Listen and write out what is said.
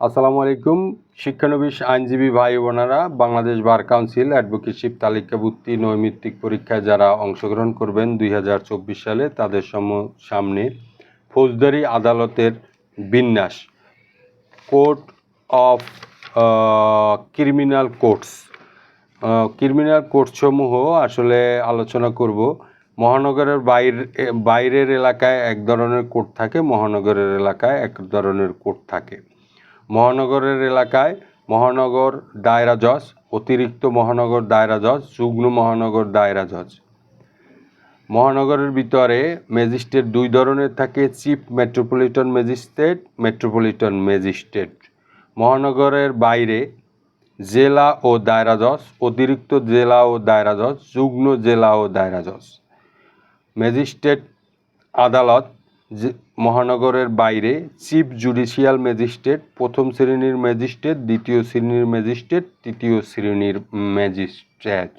আসসালামু আলাইকুম। শিক্ষানবিশ আইনজীবী ভাই বোনেরা, বাংলাদেশ বার কাউন্সিল অ্যাডভোকেটশিপ তালিকাভুক্তি নৈমিত্তিক পরীক্ষায় যারা অংশগ্রহণ করবেন দুই হাজার চব্বিশ সালে, তাদের সম- সামনে ফৌজদারি আদালতের বিন্যাস, court of criminal courts. Criminal কোর্টসমূহ আসলে আলোচনা করব। মহানগরের বাইরে বাইরের এলাকায় এক ধরনের কোর্ট থাকে, মহানগরের এলাকায় এক ধরনের কোর্ট থাকে। মহানগরের এলাকায় মহানগর দায়রা জজ, অতিরিক্ত মহানগর দায়রা জজ, যুগ্ম মহানগর দায়রা জজ। মহানগরের ভিতরে ম্যাজিস্ট্রেট দুই ধরনের থাকে, chief metropolitan magistrate metropolitan magistrate. মহানগরের বাইরে জেলা ও দায়রা জজ, অতিরিক্ত জেলা ও দায়রা জজ, যুগ্ম জেলা ও দায়রা জজ। ম্যাজিস্ট্রেট আদালত মহানগরের বাইরে চিফ জুডিশিয়াল ম্যাজিস্ট্রেট প্রথম শ্রেণির ম্যাজিস্ট্রেট দ্বিতীয় শ্রেণির ম্যাজিস্ট্রেট তৃতীয় শ্রেণির ম্যাজিস্ট্রেট।